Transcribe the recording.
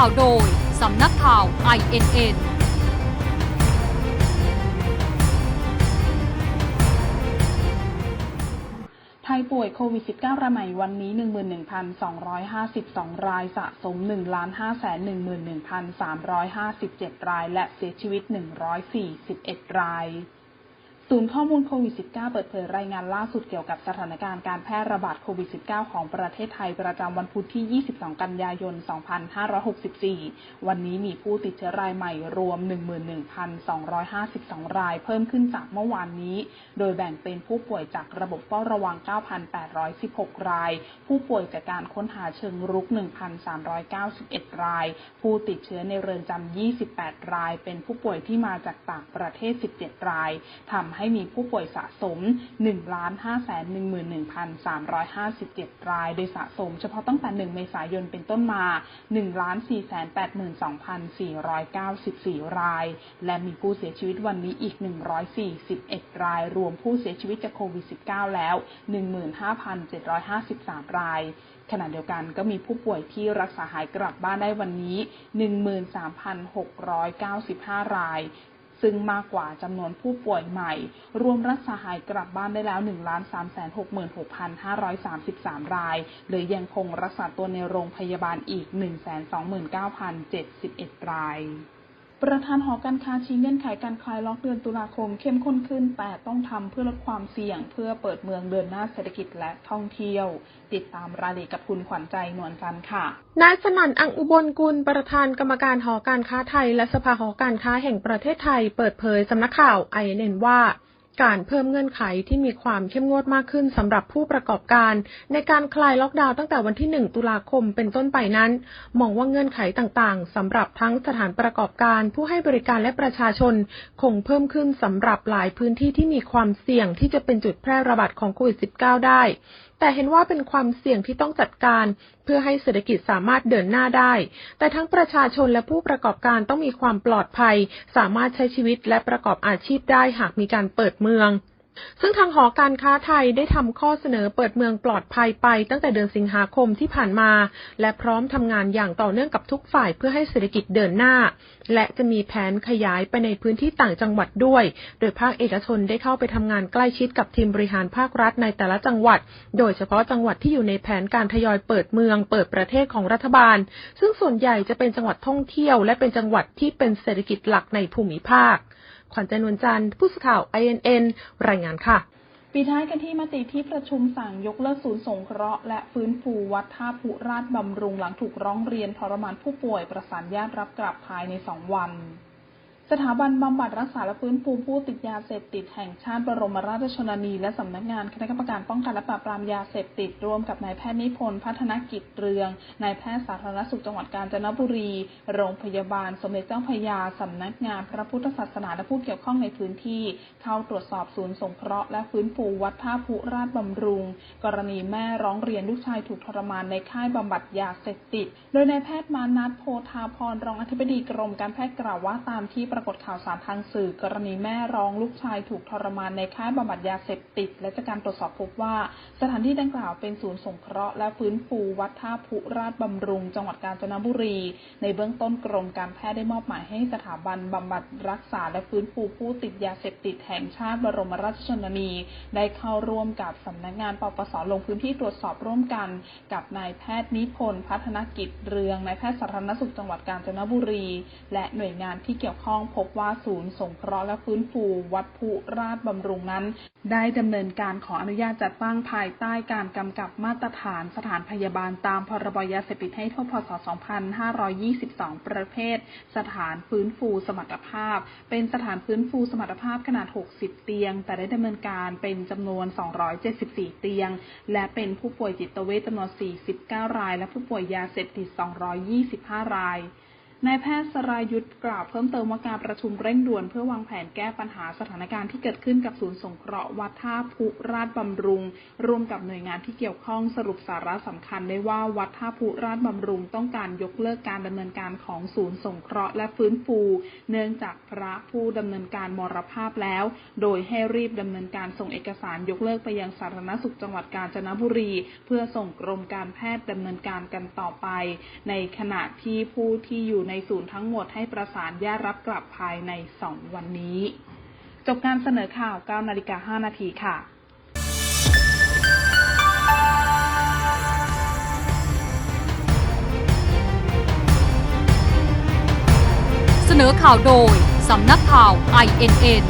ข่าวโดย สำนักข่าว INN ไทยป่วยโควิด -19 รายใหม่วันนี้ 11,252 รายสะสม 1,511,357 ราย และเสียชีวิต 141 ราย ศูนย์ข้อมูลโควิด -19 เปิดเผยรายงานล่าสุดเกี่ยวกับสถานการณ์การแพร่ระบาดโควิด -19 ของประเทศไทยประจำวันพุธที่ 22 กันยายน 2564 วันนี้มีผู้ติดเชื้อรายใหม่รวม 11,252 ราย เพิ่มขึ้นจากเมื่อวานนี้ โดยแบ่งเป็นผู้ป่วยจากระบบเฝ้าระวัง 9,816 ราย ผู้ป่วยจากการค้นหาเชิงรุก 1,391 ราย ผู้ติดเชื้อในเรือนจำ 28 ราย เป็นผู้ป่วยที่มาจากต่างประเทศ 17 รายทำให้มีผู้ป่วยสะสม 1,511,357 ราย โดยสะสมเฉพาะตั้งแต่ 1 เมษายนเป็นต้นมา 1,482,494 ราย และมีผู้เสียชีวิตวันนี้อีก 141 ราย รวมผู้เสียชีวิตจากโควิด -19 แล้ว 15,753 รายขณะเดียวกันก็มีผู้ป่วยที่รักษาหายกลับบ้านได้วันนี้ 13,695 ราย ซึ่งมากกว่าจำนวนผู้ป่วยใหม่ รวมรักษาหายกลับบ้านได้แล้ว 1,366,533 ราย หรือยังคงรักษาตัวในโรงพยาบาลอีก 129,071 ราย ประธานหอการค้าชี้เงื่อนไขการคลายล็อกเดือนตุลาคมเข้มข้นขึ้น แต่ต้องทำเพื่อลดความเสี่ยง เพื่อเปิดเมืองเดินหน้าเศรษฐกิจและท่องเที่ยว ติดตามรายละเอียดกับคุณขวัญใจนวลจันทร์ค่ะนายสนั่นอังอุบลกุลประธานกรรมการหอการค้าไทย และสภาหอการค้าแห่งประเทศไทย เปิดเผยสำนักข่าวไอเอ็นว่า การเพิ่มเงื่อนไขที่มีความเข้มงวดมากขึ้นสำหรับผู้ประกอบการ ในการคลายล็อกดาวน์ตั้งแต่วันที่ 1 ตุลาคมเป็นต้นไปนั้น มองว่าเงื่อนไขต่างๆสำหรับทั้งสถานประกอบการ ผู้ให้บริการและประชาชน คงเพิ่มขึ้นสำหรับหลายพื้นที่ที่มีความเสี่ยงที่จะเป็นจุดแพร่ระบาดของโควิด -19 ได้แต่เห็นว่าเป็นความเสี่ยงที่ต้องจัดการ เพื่อให้เศรษฐกิจสามารถเดินหน้าได้ แต่ทั้งประชาชนและผู้ประกอบการต้องมีความปลอดภัย สามารถใช้ชีวิตและประกอบอาชีพได้หากมีการเปิดเมือง ซึ่งทางหอการค้าไทยได้ทำข้อเสนอเปิดเมืองปลอดภัยไปตั้งแต่เดือนสิงหาคมที่ผ่านมา และพร้อมทำงานอย่างต่อเนื่องกับทุกฝ่ายเพื่อให้เศรษฐกิจเดินหน้า และจะมีแผนขยายไปในพื้นที่ต่างจังหวัดด้วย โดยภาคเอกชนได้เข้าไปทำงานใกล้ชิดกับทีมบริหารภาครัฐในแต่ละจังหวัด โดยเฉพาะจังหวัดที่อยู่ในแผนการทยอยเปิดเมือง เปิดประเทศของรัฐบาล ซึ่งส่วนใหญ่จะเป็นจังหวัดท่องเที่ยว และเป็นจังหวัดที่เป็นเศรษฐกิจหลักในภูมิภาค ขวัญใจนวลจันทร์ผู้สื่อข่าว INN รายงานค่ะ ปีท้ายกันที่มติที่ประชุมสั่งยกเลิกศูนย์สงเคราะห์และฟื้นฟูวัดท่าพุราชบำรุงหลังถูกร้องเรียนทรมานผู้ป่วยประสานญาติรับกลับภายในสองวัน สถาบันบำบัดรักษาและฟื้นฟูผู้ติดยาเสพติดแห่งชาติบรมราชชนนีและสำนักงานคณะกรรมการป้องกันและปราบปรามยาเสพติดร่วมกับนายแพทย์นิพนธ์พัฒนกิจเรืองนายแพทย์สาธารณสุขจังหวัดกาญจนบุรี โรงพยาบาล สมเด็จเจ้าพระยาสำนักงานพระพุทธศาสนาและผู้เกี่ยวข้องในพื้นที่ เข้าตรวจสอบศูนย์สงเคราะห์และฟื้นฟูวัดท่าพุราชบำรุง กรณีแม่ร้องเรียนลูกชายถูกทรมานในค่ายบำบัดยาเสพติด โดยนายแพทย์มานัทโพธาพรรองอธิบดีกรมการแพทย์กล่าวว่าตามที่รากฏข่าวสารทางสื่อกรณีแม่ร้องลูกชายถูกทรมานในค่ายบำบัดยาเสพติด และจากการตรวจสอบพบว่า สถานที่ดังกล่าวเป็นศูนย์สงเคราะห์และฟื้นฟูวัดท่าพุราชบำรุง จังหวัดกาญจนบุรี ในเบื้องต้นกรมการแพทย์ได้มอบหมายให้สถาบันบำบัดรักษาและฟื้นฟูผู้ติดยาเสพติดแห่งชาติบรมราชชนนี ได้เข้าร่วมกับสำนักงานปปสลงพื้นที่ตรวจสอบร่วมกันกับนายแพทย์นิพนธ์พัฒนกิจเรืองนายแพทย์สาธารณสุขจังหวัดกาญจนบุรี และหน่วยงานที่เกี่ยวข้องพบว่าศูนย์สงเคราะห์และฟื้นฟูวัดพุราชบำรุงนั้น ได้ดำเนินการขออนุญาตจัดตั้งภายใต้การกำกับมาตรฐานสถานพยาบาลตามพรบยาเสพติดให้โทษพศ 2522 ประเภท สถานฟื้นฟูสมรรถภาพ เป็นสถานฟื้นฟูสมรรถภาพขนาด 60 เตียง แต่ได้ดำเนินการเป็นจำนวน 274 เตียง และเป็นผู้ป่วยจิตเวชจำนวน 49 ราย และผู้ป่วยยาเสพติด 225 ราย นายแพทย์สรายุทธ์กล่าวเพิ่มเติมว่าการประชุมเร่งด่วนเพื่อวางแผนแก้ปัญหาสถานการณ์ที่เกิดขึ้นกับศูนย์สงเคราะห์วัดท่าพุราชบำรุง ร่วมกับหน่วยงานที่เกี่ยวข้องสรุปสาระสำคัญได้ว่าวัดท่าพุราชบำรุง ต้องการยกเลิกการดำเนินการของศูนย์สงเคราะห์และฟื้นฟู เนื่องจากพระผู้ดำเนินการมรภาพแล้ว โดยให้รีบดำเนินการส่งเอกสารยกเลิกไปยังสาธารณสุขจังหวัดกาญจนบุรี เพื่อส่งกรมการแพทย์ดำเนินการกันต่อไป ในขณะที่ผู้ที่อยู่ในศูนย์ทั้งหมดให้ประสานญาติรับกลับภายใน 2 วันนี้ จบการเสนอข่าว 9 นาฬิกา 5 นาทีค่ะเสนอข่าวโดย สำนักข่าว INN